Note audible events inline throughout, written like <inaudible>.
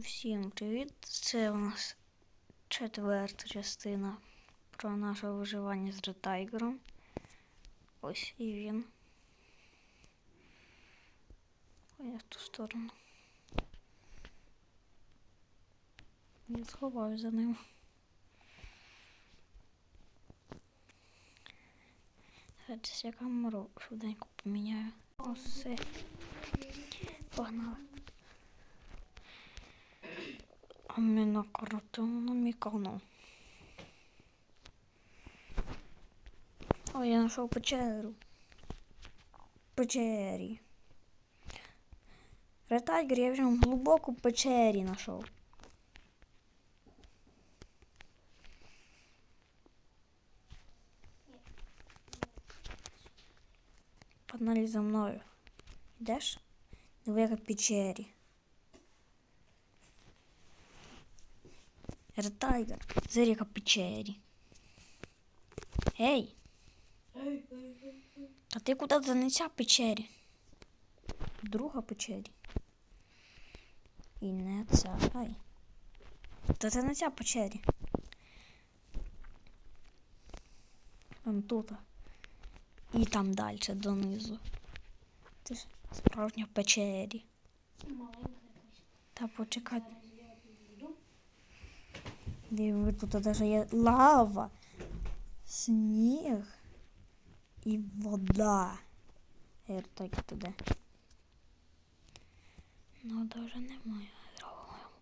всім привіт! Це у нас четверта частина про наше виживання з ретайгером. Ось і він. Ой, я в ту сторону. Я сховаю за ним. Зараз я камеру швиденько поміняю. Ось все. Погнали. А ми накрутимо на мій канал. О, я знайшов печеру. Печері. Ретайгер я вже глибоку печері знайшов. Погнали за мною. Йдеш? Диви, яка печері. Ретайгер, Зиріка печері. Ей, а ти куди це не ця печері? Друга печері. І не ця. Ай. Та це не ця печері. Вон тут. І там далі донизу. Це ж справжня печері. Маленька якась. Та почекай. Я. Диви, тут даже є лава, сніг і вода. Ер, так туди. Ну, даже немає. Зробимо йому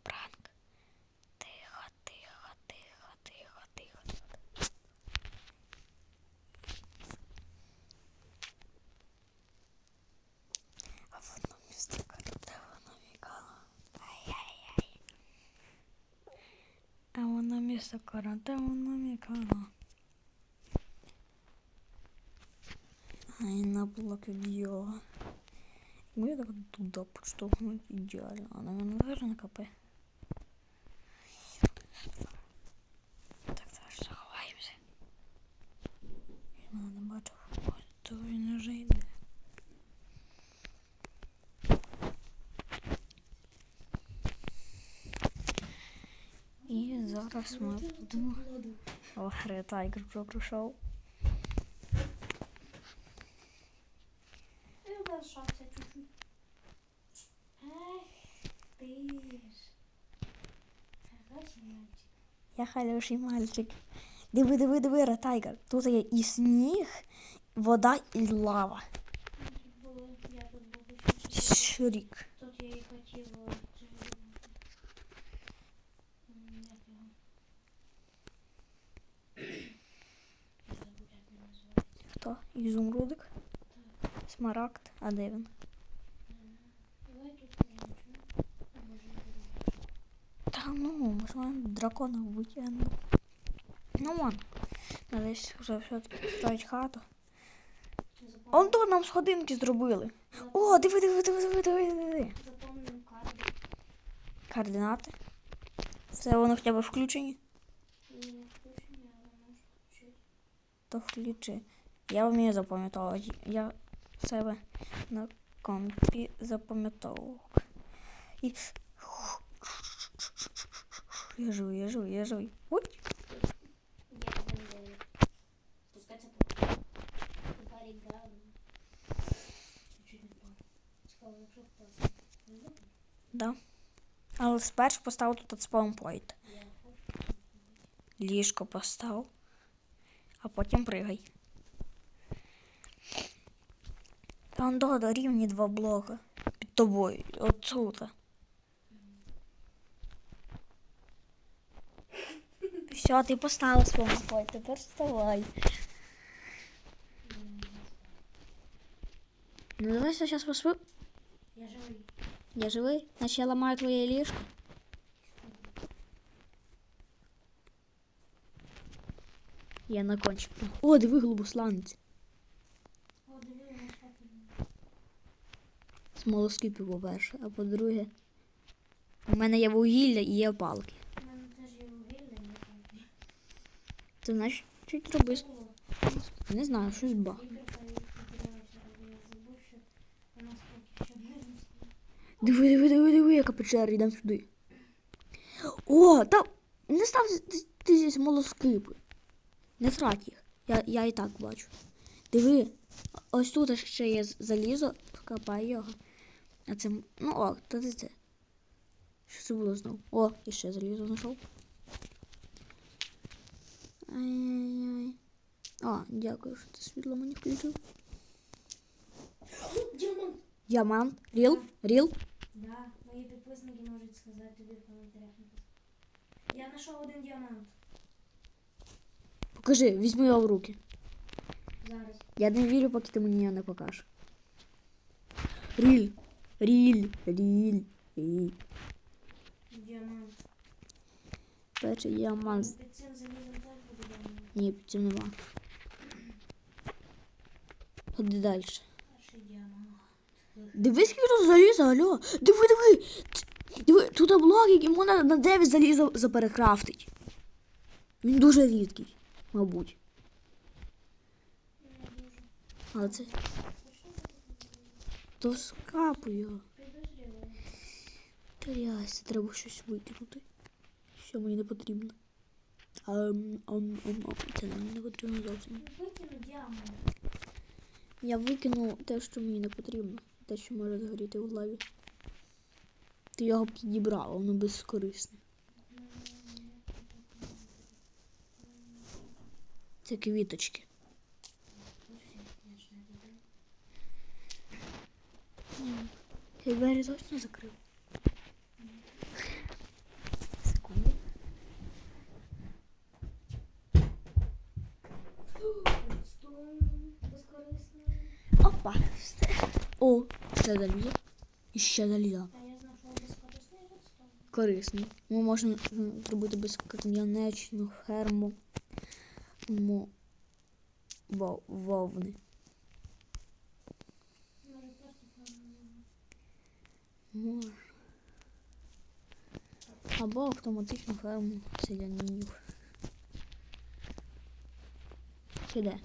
А воно місце де воно мікало. Ай, на блок його. Ми так туди підштовхнуть ідеально, а на мене теж не капе. Так, зараз заховаємося. Я мене не бачив. Ось, то він вже йде. І зараз ми будемо. Залишався чуть-чуть. Ех, ти ж. Хороший мальчик. Я хороший мальчик. Диви, диви, диви, ретайгер. Тут є і сніг, вода і лава. Шрік. Тут я і хотів. о, це, м, Як його? Я забув, як він Хто? Ізумрудик? Смарагд. А де він? Та ну, маємо дракона вбити. ну. Ну вон. Надо десь вже все строїть хату. Он то нам сходинки зробили. О, диви, диви, диви, диви, диви, диви. Координати. Все воно хоча б включені. То включи. Я вмію запам'ятовувати. Я себе на компі запам'ятовував. І. Я живий, я живий, я живий. Ой. Да. Але спершу поставив тут спаунпойнт. Я. Ліжко постав, а потім пригай. Там до рівні два блока. Під тобою. Отсюда. Все, ти поставив спаунпойнт, тепер вставай. Ну давай сейчас посмотрим. Я живий. Я живий, значить я ламаю твоє ліжко. Я на кончику. О, диви глибосланець. О, диви, у нас папа. Смолоскипів, по-перше, а по-друге. У мене є вугілля і є палки. У мене теж є вугілля, не пам'ятаю. Це значить чуть роби. Не знаю, щось ба. Диви, диви, диви, диви, яка печера, йдемо сюди. О, та не став ти, ти зі смолоскипи. Не трать їх. Я, я і так бачу. Диви, ось тут ще є залізо, копай його. А це. м- Ну о, та це це. Що це було знову? О, і ще залізо знайшов. Ай-яй-яй. О, дякую, що ти світло мені включив. Діамант. Діамант. Ріл? Ріл? Да, мої підписники можуть сказати тобі в коментарях написати. Я знайшов один діамант. Покажи, візьми його в руки. Зараз. Я не вірю, поки ти мені його не покажеш. Ріль. Ріль. Ріль. Ріль. Діамант. Перший діамант. Під цим залізом теж буде діамант. Ні, під цим нема. Ходи далі. Перший діамант. Диви, скільки тут заліза, алло. Диви, диви. Диви, тут блок, який можна на 9 заліза заперекрафтить. Він дуже рідкий, мабуть. Але це Та що ти тут то скапую. підозрюєш? Та ясно, треба щось викинути. Що мені не потрібно. Ам, ам, ам, ам. Це мені не потрібно зовсім. Я викину те, що мені не потрібно. Те, що може згоріти в лаві. Ти його підібрав, воно безкорисне. Це квіточки. Ти двері точно закрив? Секунду. Опа. Все. О, ще залізо. І ще безкорисний редстоун. Корисний. Ми можемо зробити безкам'янечну ферму вовни. Може просто форму. Може. Або автоматичну ферму селянів. Чи де?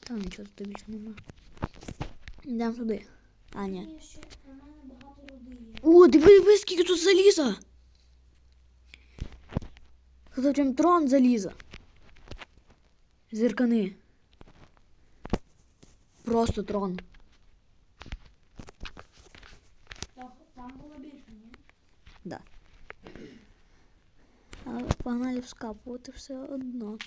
Там нічого тут більше нема. Йдемо туди. А, ні. О, диви, скільки тут заліза. Прям трон заліза. Зіркани. Просто трон. Там було більше, ні? Да. Але погнали вскапувати все одно.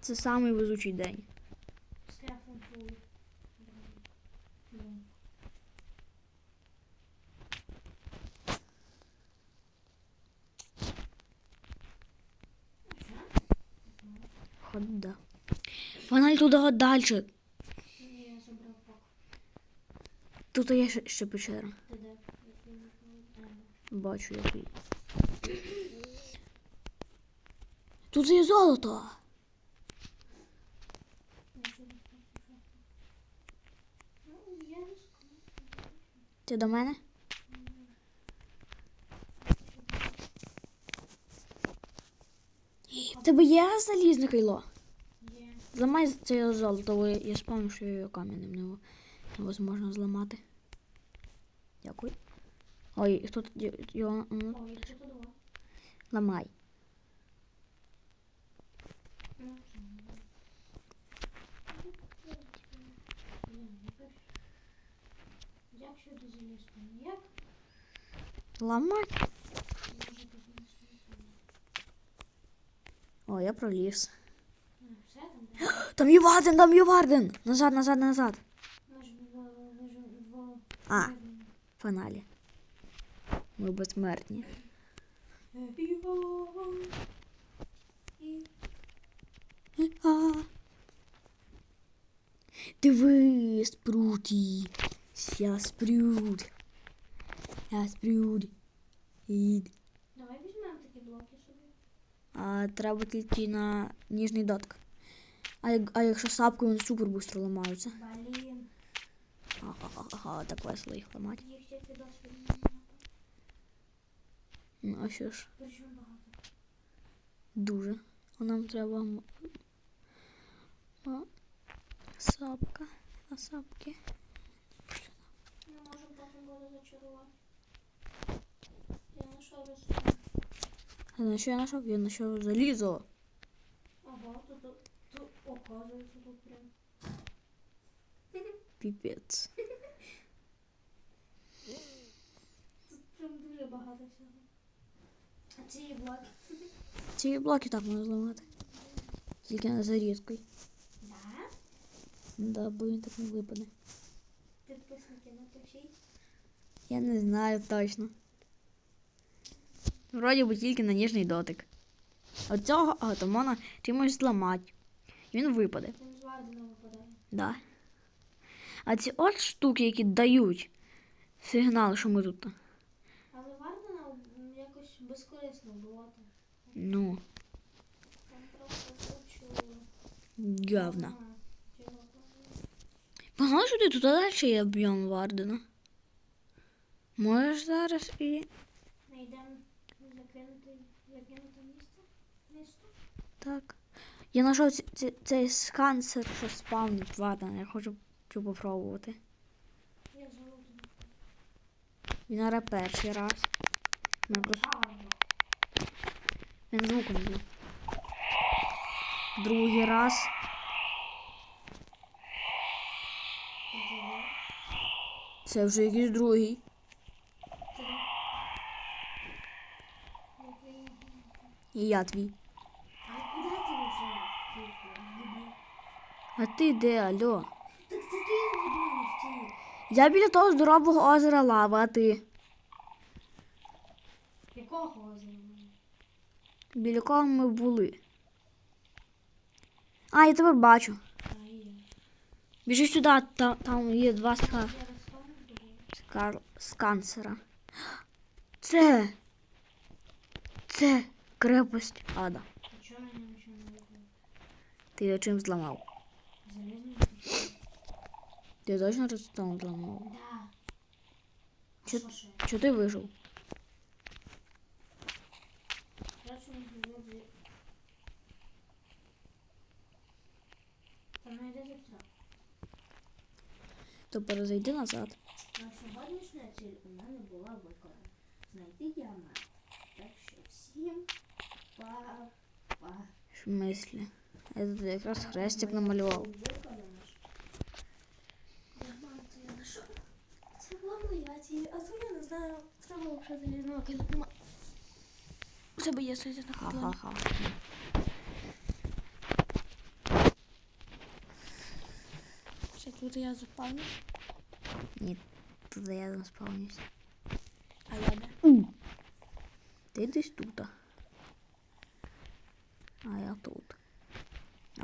Це самий везучий день. Забрав пак. Тут є ще, ще печера. Бачу, який. Тут є золото. Ти до мене? Тебе є залізне крило? Зламай це золото, бо я спомню, що його каменем не- невозможно зламати. Дякую. Ой, хто тут його ламай. Як сюди залізти? Ніяк? Ламай. О, я проліз. <gasps> Там, є Варден, там є Варден. Назад, назад, назад. А, фоналі. Ми безсмертні. Диви, спруті. Я спрут. Я спрут. І... Давай візьмемо такі блоки собі. А, треба тільки на ніжний дотик. А як, а сапку он супер быстро ламаються. Блин. Ага, ага, ага, так весело їх ламати. Ну, а що ж? Причому багато. Дуже. А нам треба а, сапка. А сапки. Я знайшов. А на я нашел, Я нашел залізо. Ага, тут Піпець. <laughs> Тут прям дуже багато всього. А ці блоки. <laughs> Ці блоки так можна зламати. Тільки не за рідкою. Да? Да, бо він так не випаде. Підписники напишіть. Я не знаю точно. Вроді би тільки на ніжний дотик. От цього атомона чимось зламати. Він випаде. Там з Вардена випадає. Да. А ці от штуки, які дають сигнал, що ми тут. Але Вардена якось безкорисно було. Ну, Там просто кучу... говна. Ага, чого там? Тут далі є об'єм Вардена. Можеш зараз і. Знайдемо закинути, закинути місце? Місто? Так. Я знайшов цей скансер, що спавнить Вардена. Я хочу попробувати. Він зараз перший раз. Ми просто. Він звуку не був. Другий раз. Це вже якийсь другий. І я твій. А куди ти вже? Тихо, дебіл. А ти де, алло? Так це ти. Я біля того здорового озера лави, а ти? Якого озера? Біля кого ми були? А, я тебе бачу. Біжи сюди, там, там є два ска... Я розставлю тобі. скар... скансера. Це. Це крепость ада. Ти його чим зламав. Ти точно redstone зламав? Да. Чо-? Чого ти вижив? За То перезайди назад. На сьогоднішня ціль у мене була виконана. Знайти діамант. Так що всім па-па. В смислі? Я тут якраз хрестик намалював. Це була моя ціль, а то я не знаю. Треба вже залізного каліма. У тебе є сидіти на. Ха-ха-ха. Ще тут я запалю. Ні, туди я не. А я де? Ти десь тут. А я тут.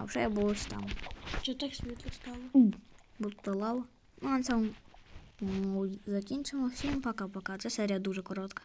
А вже я був ось там. Чи так світло стало? Будто лава. Ну, на цьому закінчимо. Всім пока-пока. Ця серія дуже коротка.